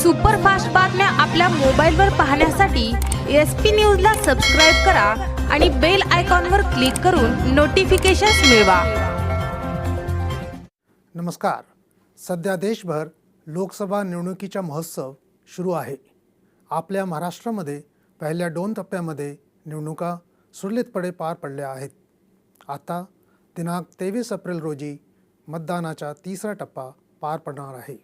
Superfast बातम्या आपल्या मोबाईलवर पाहण्यासाठी एस पी न्यूजला सबस्क्राईब करा आणि बेल आयकॉनवर क्लिक करून नोटिफिकेशन्स मिळवा. नमस्कार. सध्या देशभर लोकसभा निवडणुकीचा महोत्सव सुरू आहे. आपल्या महाराष्ट्रामध्ये पहिल्या दोन टप्प्यामध्ये निवडणुका सुरळीतपणे पार पडल्या आहेत. आता दिनांक तेवीस एप्रिल रोजी मतदानाचा तिसरा टप्पा पार पडणार आहे.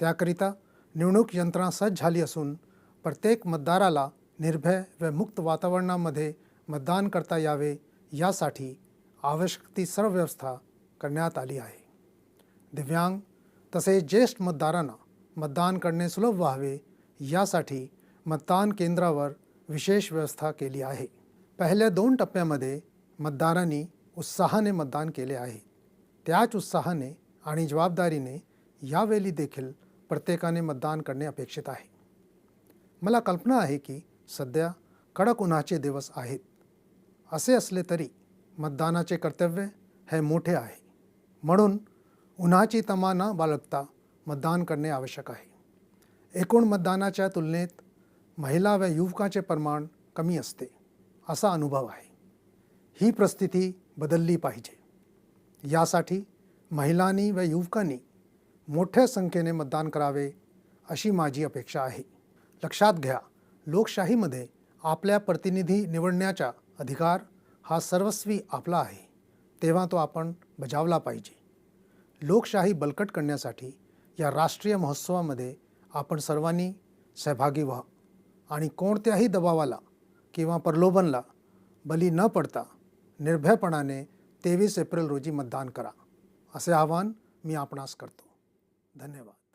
त्याकरिता निवडणूक यंत्रणा सज्ज झाली असून प्रत्येक मतदाराला निर्भय व मुक्त वातावरणामध्ये मतदान करता यावे यासाठी आवश्यक ती सर्व व्यवस्था करण्यात आली आहे. दिव्यांग तसेच ज्येष्ठ मतदारांना मतदान करणे सुलभ व्हावे यासाठी मतदान केंद्रावर विशेष व्यवस्था केली आहे. पहिल्या दोन टप्प्यामध्ये मतदारांनी उत्साहाने मतदान केले आहे. त्याच उत्साहाने आणि जबाबदारीने यावेळी देखील प्रत्येकाने मतदान करणे अपेक्षित आहे. मला कल्पना आहे की सध्या कडक उन्हाचे दिवस आहेत. असे असले तरी मतदानाचे कर्तव्य हे मोठे आहे. म्हणून उन्हाची तमा न बाळगता मतदान करणे आवश्यक आहे. एकूण मतदानाच्या तुलनेत महिला व युवकाचे प्रमाण कमी असते असा अनुभव आहे. ही परिस्थिती बदलली पाहिजे. यासाठी महिलांनी व युवकांनी मोठ्या संख्येने मतदान करावे अशी माझी अपेक्षा आहे. लक्षात घ्या लोकशाहीमध्ये आपल्या प्रतिनिधी निवडण्याचा अधिकार हा सर्वस्वी आपला आहे. तेव्हा तो आपण बजावला पाहिजे. लोकशाही बलकट करण्यासाठी या राष्ट्रीय महोत्सवामध्ये आपण सर्वांनी सहभागी व्हा आणि कोणत्याही दबावाला किंवा प्रलोभनला बली न पडता निर्भयपणाने तेवीस एप्रिल रोजी मतदान करा. असे आवाहन मी आपणास करतो. धन्यवाद.